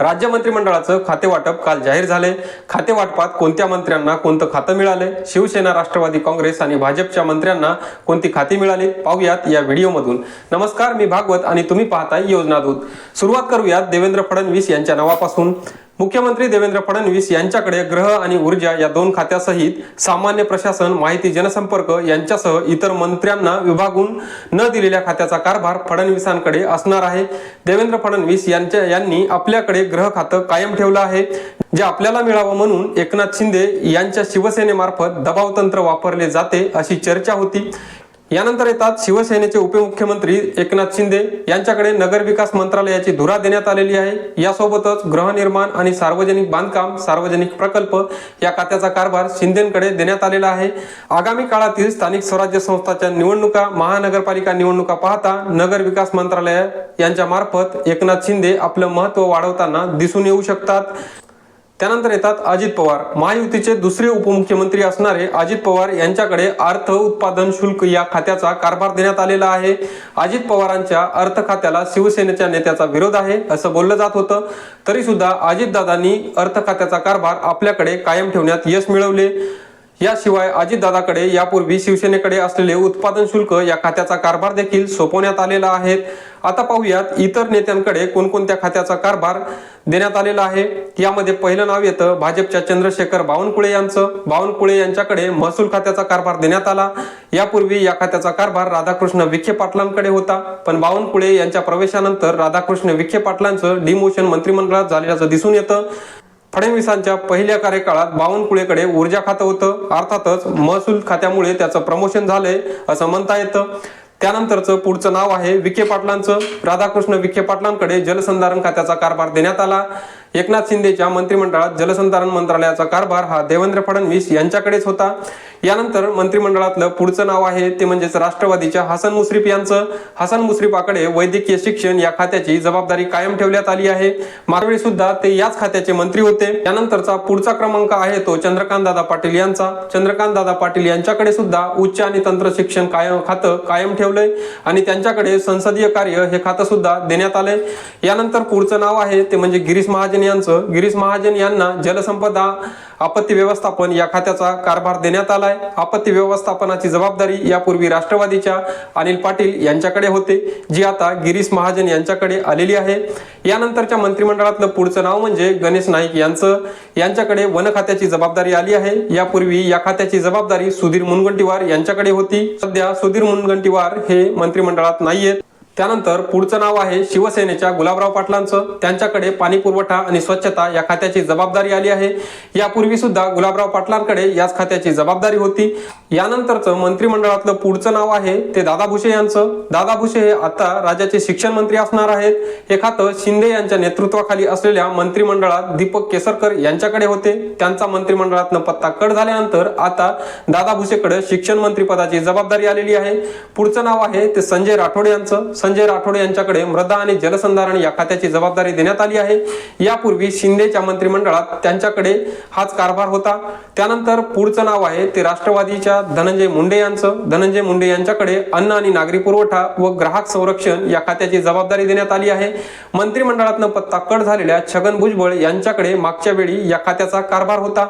राज्य मंत्रिमंडळाचं खाते वाटप काल जाहीर झाले. खाते वाटपात कोणत्या मंत्र्यांना कोणतं खातं मिळाले? शिवसेना राष्ट्रवादी काँग्रेस आणि भाजपच्या मंत्र्यांना कोणती खाती मिळाली? पाहूयात या व्हिडिओमधून. नमस्कार मी भागवत आणि तुम्ही पाहताय योजना दूत सुरुवात करूयात देवेंद्र फडणवीस यांच्या नावापासून. मुख्यमंत्री देवेंद्र फडणवीस यांच्याकडे ग्रह आणि ऊर्जा या दोन खात्यासहित सामान्य प्रशासन माहिती जनसंपर्क यांच्यासह इतर मंत्र्यांना विभागून न दिलेल्या खात्याचा कारभार फडणवीसांकडे असणार आहे. देवेंद्र फडणवीस यांच्या यांनी आपल्याकडे ग्रह खातं कायम ठेवलं आहे. जे आपल्याला मिळावं म्हणून एकनाथ शिंदे यांच्या शिवसेनेमार्फत दबावतंत्र वापरले जाते अशी चर्चा होती. यानंतर येतात शिवसेनेचे उपमुख्यमंत्री एकनाथ शिंदे. यांच्याकडे नगरविकास मंत्रालयाची धुरा देण्यात आलेली आहे. यासोबतच गृहनिर्माण आणि सार्वजनिक बांधकाम सार्वजनिक प्रकल्प या खात्याचा कारभार शिंदेकडे देण्यात आलेला आहे. आगामी काळातील स्थानिक स्वराज्य संस्थांच्या निवडणुका महानगरपालिका निवडणुका पाहता नगर विकास मंत्रालय यांच्या मार्फत एकनाथ शिंदे आपलं महत्त्व वाढवताना दिसून येऊ शकतात. त्यानंतर येतात अजित पवार. महायुतीचे दुसरे उपमुख्यमंत्री असणारे अजित पवार यांच्याकडे अर्थ उत्पादन शुल्क या खात्याचा कारभार देण्यात आलेला आहे. अजित पवारांच्या अर्थ खात्याला शिवसेनेच्या नेत्याचा विरोध आहे असं बोललं जात होतं. तरी सुद्धा अजितदादांनी अर्थ खात्याचा कारभार आपल्याकडे कायम ठेवण्यात यश मिळवले. याशिवाय अजितदादाकडे यापूर्वी शिवसेनेकडे असलेले उत्पादन शुल्क या खात्याचा कारभार देखील सोपवण्यात आलेला आहे. आता पाहूयात इतर नेत्यांकडे कोणकोणत्या खात्याचा कारभार देण्यात आलेला आहे? यामध्ये पहिलं नाव येतं भाजपच्या चंद्रशेखर बावनकुळे यांचं. बावनकुळे यांच्याकडे महसूल खात्याचा कारभार देण्यात आला. यापूर्वी या खात्याचा कारभार राधाकृष्ण विखे पाटलांकडे होता. पण बावनकुळे यांच्या प्रवेशानंतर राधाकृष्ण विखे पाटलांचं डिमोशन मंत्रिमंडळात झाल्याचं दिसून येतं. फडणवीसांच्या पहिल्या कार्यकाळात बावनकुळेकडे ऊर्जा खातं होतं. अर्थातच महसूल खात्यामुळे त्याचं प्रमोशन झालंय असं म्हणता येतं. त्यानंतरचं पुढचं नाव आहे विखे पाटलांचं. राधाकृष्ण विखे पाटलांकडे जलसंधारण खात्याचा कारभार देण्यात आला. एकनाथ शिंदेच्या मंत्रिमंडळात जलसंधारण मंत्रालयाचा कारभार हा देवेंद्र फडणवीस यांच्याकडेच होता. यानंतर मंत्रिमंडळातलं पुढचं नाव आहे ते म्हणजेच राष्ट्रवादीच्या हसन मुश्रीफ यांचं. हसन मुश्रीफाकडे वैद्यकीय शिक्षण या खात्याची जबाबदारी कायम ठेवण्यात आली आहे. मागवेळी सुद्धा ते याच खात्याचे मंत्री होते. यानंतरचा पुढचा क्रमांक आहे तो चंद्रकांत दादा पाटील यांचा. चंद्रकांत दादा पाटील यांच्याकडे सुद्धा उच्च आणि तंत्र शिक्षण कायम खातं कायम ठेवलंय आणि त्यांच्याकडे संसदीय कार्य हे खातं सुद्धा देण्यात आलंय. यानंतर पुढचं नाव आहे ते म्हणजे गिरीश महाजन यांचं गिरीश महाजन यांना जलसंपदा आपत्ती व्यवस्थापन या खात्याचा कारभार देण्यात आलाय. आपत्ती व्यवस्थापनाची जबाबदारी यापूर्वी राष्ट्रवादीच्या अनिल पाटील यांच्याकडे होते जी आता गिरीश महाजन यांच्याकडे आलेली आहे. यानंतरच्या मंत्रिमंडळातलं पुढचं नाव म्हणजे गणेश नाईक यांचं. यांच्याकडे वन खात्याची जबाबदारी आली आहे. यापूर्वी या खात्याची जबाबदारी सुधीर मुनगंटीवार यांच्याकडे होती. सध्या सुधीर मुनगंटीवार हे मंत्रिमंडळात नाहीयेत. त्यानंतर पुढचं नाव आहे शिवसेनेच्या गुलाबराव पाटलांचं. त्यांच्याकडे पाणी पुरवठा आणि स्वच्छता या खात्याची जबाबदारी आली आहे. यापूर्वी सुद्धा गुलाबराव पाटलांकडे याच खात्याची जबाबदारी होती. यानंतरचं मंत्रिमंडळातलं पुढचं नाव आहे ते दादा भुसे यांचं. दादा भुसे हे आता राज्याचे शिक्षण मंत्री असणार आहेत. हे खातं शिंदे यांच्या नेतृत्वाखाली असलेल्या मंत्रिमंडळात दीपक केसरकर यांच्याकडे होते. त्यांचा मंत्रिमंडळातनं पत्ता कट झाल्यानंतर आता दादा भुसेकडे शिक्षण मंत्री पदाची जबाबदारी आलेली आहे. पुढचं नाव आहे ते संजय राठोड यांचं. संजय राठोड यांच्याकडे मृदा आणि जलसंधारण या खात्याची जबाबदारी देण्यात आली आहे. यापूर्वी शिंदेच्या मंत्रिमंडळात त्यांच्याकडे हाच कारभार होता. त्यानंतर पुढचं नाव आहे ते राष्ट्रवादीच्या धनंजय मुंडे यांचं. धनंजय मुंडे यांच्याकडे अन्न आणि नागरी पुरवठा व ग्राहक संरक्षण या खात्याची जबाबदारी देण्यात आली आहे. मंत्रिमंडळातनं पत्ता कट झालेल्या छगन भुजबळ यांच्याकडे मागच्या वेळी या खात्याचा कारभार होता.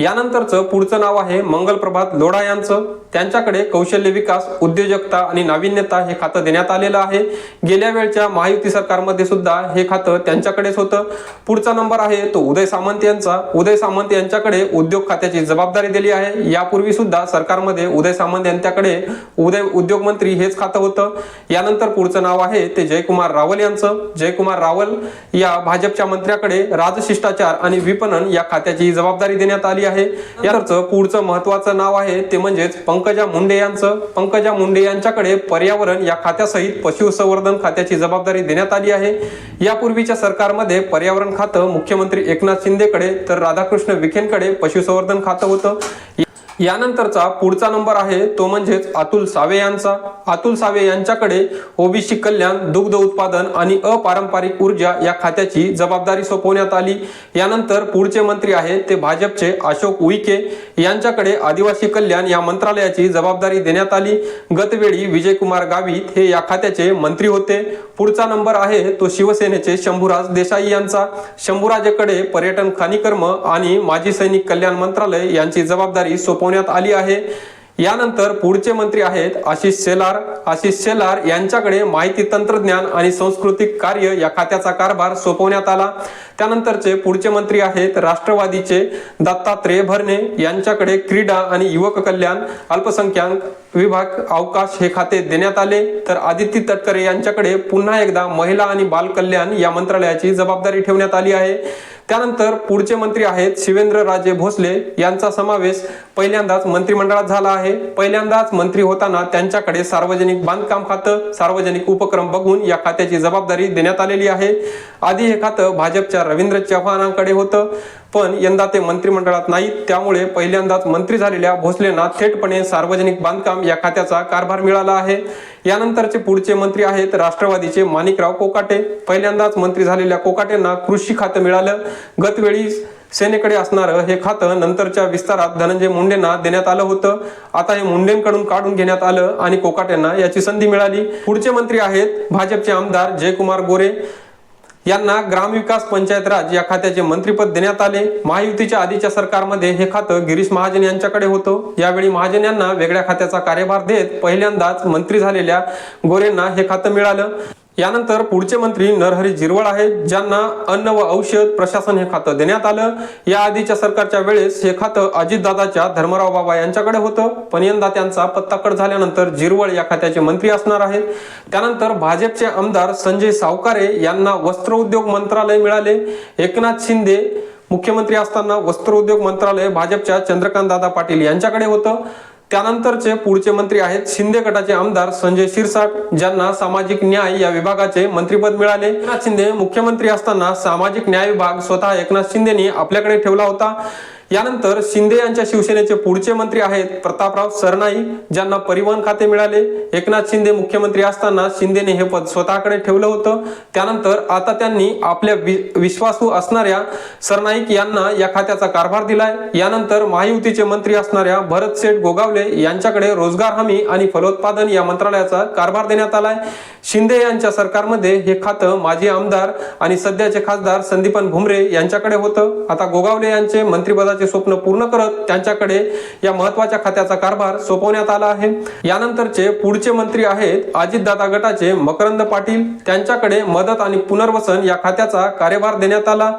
यानंतरचं पुढचं नाव आहे मंगल प्रभात लोढा यांचं. त्यांच्याकडे कौशल्य विकास उद्योजकता आणि नाविन्यता हे खातं देण्यात आलेलं आहे. गेल्या वेळच्या महायुती सरकारमध्ये सुद्धा हे खातं त्यांच्याकडेच होतं. पुढचा नंबर आहे तो उदय सामंत यांचा. उदय सामंत यांच्याकडे उद्योग खात्याची जबाबदारी दिली आहे. यापूर्वी सुद्धा सरकारमध्ये उदय सामंत यांच्याकडे उदय उद्योग मंत्री हेच खातं होतं. यानंतर पुढचं नाव आहे ते जयकुमार रावल यांचं. जयकुमार रावल या भाजपच्या मंत्र्याकडे राजशिष्टाचार आणि विपणन या खात्याची जबाबदारी देण्यात आली आहे. यावरचं पुढचं महत्वाचं नाव आहे ते म्हणजेच पंकजा मुंडे यांचं. पंकजा मुंडे यांच्याकडे पर्यावरण या खात्यासहित पशुसंवर्धन खात्याची जबाबदारी देण्यात आली आहे. यापूर्वीच्या सरकारमध्ये पर्यावरण खातं मुख्यमंत्री एकनाथ शिंदेकडे तर राधाकृष्ण विखेंकडे पशुसंवर्धन खातं होतं. यानंतरचा पुढचा नंबर आहे तो म्हणजेच अतुल सावे यांचा. अतुल सावे यांच्याकडे ओबीसी कल्याण दुग्ध उत्पादन आणि अपारंपरिक ऊर्जा या खात्याची जबाबदारी सोपवण्यात आली. यानंतर पुढचे मंत्री आहेत ते भाजपचे अशोक उईके. यांच्याकडे आदिवासी कल्याण या मंत्रालयाची जबाबदारी देण्यात आली. गतवेळी विजयकुमार गावित हे या खात्याचे मंत्री होते. पुढचा नंबर आहे तो शिवसेनेचे शंभूराज देसाई यांचा. शंभूराजेकडे पर्यटन खनिकर्म आणि माजी सैनिक कल्याण मंत्रालय यांची जबाबदारी सोपवण्यात आली आहे. यानंतर पुढचे मंत्री आहेत आशिष शेलार. आशिष शेलार यांच्याकडे माहिती तंत्रज्ञान आणि सांस्कृतिक कार्य या खात्याचा कारभार सोपवण्यात आला. त्यानंतरचे पुढचे मंत्री आहेत राष्ट्रवादीचे दत्तात्रेय भरणे यांच्याकडे क्रीडा आणि युवक कल्याण अल्पसंख्याक विभाग अवकाश हे खाते देण्यात आले. तर आदित्य तटकरे यांच्याकडे पुन्हा एकदा महिला आणि बालकल्याण या मंत्रालयाची जबाबदारी ठेवण्यात आली आहे. त्यानंतर पुढचे मंत्री आहेत शिवेंद्र राजे भोसले यांचा समावेश पहिल्यांदाच मंत्रिमंडळात झाला आहे. पहिल्यांदाच मंत्री होताना त्यांच्याकडे सार्वजनिक बांधकाम खातं सार्वजनिक उपक्रम बघून या खात्याची जबाबदारी देण्यात आलेली आहे. आधी हे खातं भाजपच्या रवींद्र चव्हाणांकडे होतं. पण यंदा ते मंत्रिमंडळात नाहीत. त्यामुळे पहिल्यांदाच मंत्री झालेल्या भोसलेंना थेटपणे सार्वजनिक बांधकाम या खात्याचा कारभार मिळाला आहे. यानंतरचे पुढचे मंत्री आहेत राष्ट्रवादीचे माणिकराव कोकाटे. पहिल्यांदाच मंत्री झालेल्या कोकाटेंना कृषी खातं मिळालं. गतवेळी सेनेकडे असणारं हे खातं नंतरच्या विस्तारात धनंजय मुंडेंना देण्यात आलं होतं. आता हे मुंडेंकडून काढून घेण्यात आलं आणि कोकाटेंना याची संधी मिळाली. पुढचे मंत्री आहेत भाजपचे आमदार जयकुमार गोरे. यांना ग्रामविकास पंचायत राज या खात्याचे मंत्रीपद देण्यात आले. महायुतीच्या आधीच्या सरकारमध्ये हे खातं गिरीश महाजन यांच्याकडे होतं. यावेळी महाजन यांना वेगळ्या खात्याचा कार्यभार देत पहिल्यांदाच मंत्री झालेल्या गोरेंना हे खातं मिळालं. यानंतर पुढचे मंत्री नरहरी जिरवळ आहेत ज्यांना अन्न व औषध प्रशासन हे खातं देण्यात आलं. या आधीच्या सरकारच्या वेळेस हे खातं अजितदादाच्या धर्मराव बाबा यांच्याकडे होतं. पण यंदा त्यांचा पत्ताकड झाल्यानंतर जिरवळ या खात्याचे मंत्री असणार आहेत. त्यानंतर भाजपचे आमदार संजय सावकारे यांना वस्त्रोद्योग मंत्रालय मिळाले. एकनाथ शिंदे मुख्यमंत्री असताना वस्त्रोद्योग मंत्रालय भाजपच्या चंद्रकांत दादा पाटील यांच्याकडे होतं. त्यानंतरचे पुढचे मंत्री आहेत शिंदे गटाचे आमदार संजय शिरसाट ज्यांना सामाजिक न्याय या विभागाचे मंत्रीपद मिळाले. एकनाथ शिंदे मुख्यमंत्री असताना सामाजिक न्याय विभाग स्वतः एकनाथ शिंदेनी आपल्याकडे ठेवला होता. यानंतर शिंदे यांच्या शिवसेनेचे पुढचे मंत्री आहेत प्रतापराव सरनाई ज्यांना परिवहन खाते मिळाले. एकनाथ शिंदे मुख्यमंत्री असताना शिंदेने हे पद स्वतःकडे ठेवलं होतं. त्यानंतर आता त्यांनी आपल्या वि- विश्वासू असणाऱ्या सरनाईक यांना या खात्याचा कारभार दिलाय. यानंतर महायुतीचे मंत्री असणाऱ्या भरत शेठ गोगावले यांच्याकडे रोजगार हमी आणि फलोत्पादन या मंत्रालयाचा कारभार देण्यात आलाय. शिंदे यांच्या सरकारमध्ये हे खातं माजी आमदार आणि सध्याचे खासदार संदीपन भुमरे यांच्याकडे होतं. आता गोगावले यांचे मंत्रिपदाचे स्वप्न पूर्ण करत त्यांच्याकडे या महत्त्वाच्या खात्याचा कारभार सोपवण्यात आला आहे. यानंतरचे पुढचे मंत्री आहेत अजितदादा गटाचे मकरंद पाटील. त्यांच्याकडे मदत आणि पुनर्वसन या खात्याचा कार्यभार देण्यात आला.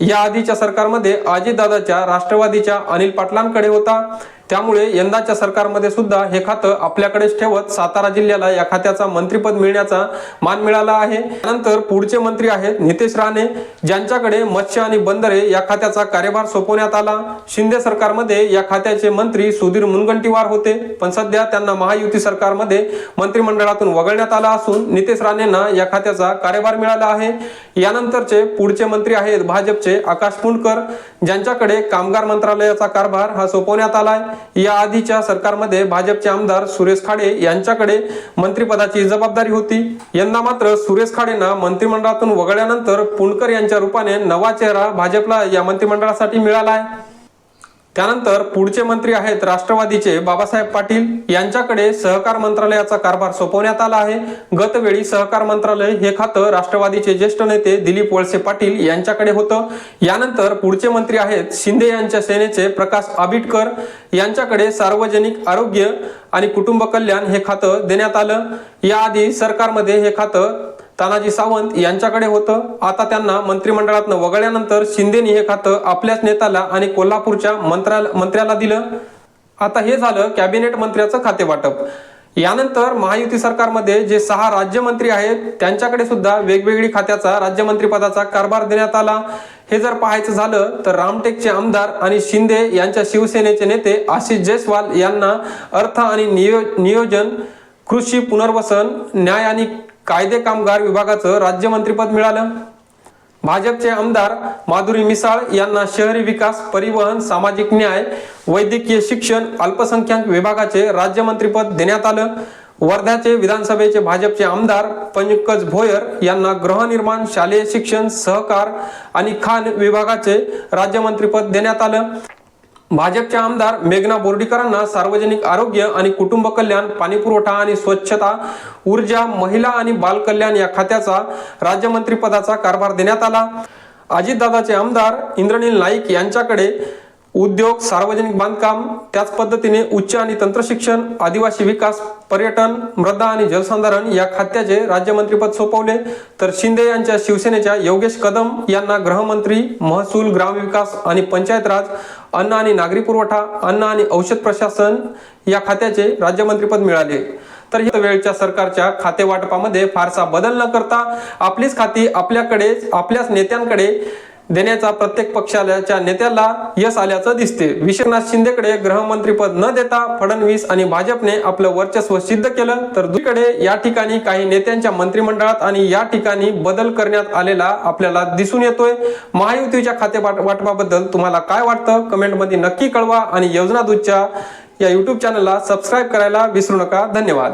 या आधीच्या सरकारमध्ये अजितदादाच्या राष्ट्रवादीच्या अनिल पाटलांकडे होता. त्यामुळे यंदाच्या सरकारमध्ये सुद्धा हे खातं आपल्याकडेच ठेवत सातारा जिल्ह्याला या खात्याचा मंत्रीपद मिळण्याचा मान मिळाला आहे. त्यानंतर पुढचे मंत्री आहेत नितेश राणे ज्यांच्याकडे मत्स्य आणि बंदरे या खात्याचा कार्यभार सोपवण्यात आला. शिंदे सरकारमध्ये या खात्याचे मंत्री सुधीर मुनगंटीवार होते. पण सध्या त्यांना महायुती सरकारमध्ये मंत्रिमंडळातून वगळण्यात आला असून नितेश राणेंना या खात्याचा कार्यभार मिळाला आहे. यानंतरचे पुढचे मंत्री आहेत भाजपचे आकाश पुंडकर ज्यांच्याकडे कामगार मंत्रालयाचा कारभार हा सोपवण्यात आलाय. या आधीच्या सरकारमध्ये भाजपचे आमदार सुरेश खाडे यांच्याकडे मंत्रिपदाची जबाबदारी होती. यंदा मात्र सुरेश खाडेंना मंत्रिमंडळातून वगळल्यानंतर पुणकर यांच्या रूपाने नवा चेहरा भाजपला या मंत्रिमंडळासाठी मिळाला आहे. त्यानंतर पुढचे मंत्री आहेत राष्ट्रवादीचे बाबासाहेब पाटील. यांच्याकडे सहकार मंत्रालयाचा कारभार सोपवण्यात आला आहे. गतवेळी सहकार मंत्रालय हे खातं राष्ट्रवादीचे ज्येष्ठ नेते दिलीप वळसे पाटील यांच्याकडे होतं. यानंतर पुढचे मंत्री आहेत शिंदे यांच्या सेनेचे प्रकाश आबिटकर. यांच्याकडे सार्वजनिक आरोग्य आणि कुटुंब कल्याण हे खातं देण्यात आलं. याआधी सरकारमध्ये हे खातं तानाजी सावंत यांच्याकडे होतं. आता त्यांना मंत्रिमंडळातनं वगळल्यानंतर शिंदेनी हे खातं आपल्याच नेत्याला आणि कोल्हापूरच्या मंत्र्याला मंत्र्याला दिलं. आता हे झालं कॅबिनेट मंत्र्याचं खाते वाटप. यानंतर महायुती सरकारमध्ये जे सहा राज्यमंत्री आहेत त्यांच्याकडे सुद्धा वेगवेगळी खात्याचा राज्यमंत्रीपदाचा कारभार देण्यात आला. हे जर पाहायचं झालं तर रामटेकचे आमदार आणि शिंदे यांच्या शिवसेनेचे नेते आशिष जयस्वाल यांना अर्थ आणि नियो नियोजन कृषी पुनर्वसन न्याय आणि कायदे कामगार विभागाचं राज्यमंत्रीपद मिळालं. भाजपचे आमदार माधुरी मिसाळ यांना शहरी विकास परिवहन सामाजिक न्याय वैद्यकीय शिक्षण अल्पसंख्याक विभागाचे राज्यमंत्रीपद देण्यात आलं. वर्ध्याचे विधानसभेचे भाजपचे आमदार पंकज भोयर यांना गृहनिर्माण शालेय शिक्षण सहकार आणि खाण विभागाचे राज्यमंत्रीपद देण्यात आलं. भाजपच्या आमदार मेघना बोर्डीकरांना सार्वजनिक आरोग्य आणि कुटुंब कल्याण पाणीपुरवठा आणि स्वच्छता ऊर्जा महिला आणि बालकल्याण या खात्याचा राज्यमंत्रीपदाचा कारभार देण्यात आला. अजितदादाचे आमदार इंद्रनील नाईक यांच्याकडे उद्योग सार्वजनिक बांधकाम त्याच पद्धतीने उच्च आणि तंत्रशिक्षण आदिवासी विकास पर्यटन मृदा आणि जलसंधारण या खात्याचे राज्यमंत्रीपद सोपवले. तर शिंदे यांच्या शिवसेनेच्या योगेश कदम यांना गृहमंत्री महसूल ग्रामविकास आणि पंचायत राज अन्न आणि नागरी पुरवठा अन्न आणि औषध प्रशासन या खात्याचे राज्यमंत्रीपद मिळाले. तर या वेळच्या सरकारच्या खाते वाटपामध्ये फारसा बदल न करता आपलीच खाती आपल्याकडे आपल्याच नेत्यांकडे देण्याचा प्रत्येक पक्षाच्या नेत्याला यश आल्याचं दिसते. विश्वनाथ शिंदेकडे गृहमंत्रीपद न देता फडणवीस आणि भाजपने आपलं वर्चस्व सिद्ध केलं तर दुसरीकडे या ठिकाणी काही नेत्यांच्या मंत्रिमंडळात आणि या ठिकाणी बदल करण्यात आलेला आपल्याला दिसून येतोय. महायुतीच्या खाते वाटपाबद्दल तुम्हाला काय वाटतं? कमेंटमध्ये नक्की कळवा आणि योजना दूतच्या या युट्यूब चॅनलला सबस्क्राईब करायला विसरू नका. धन्यवाद.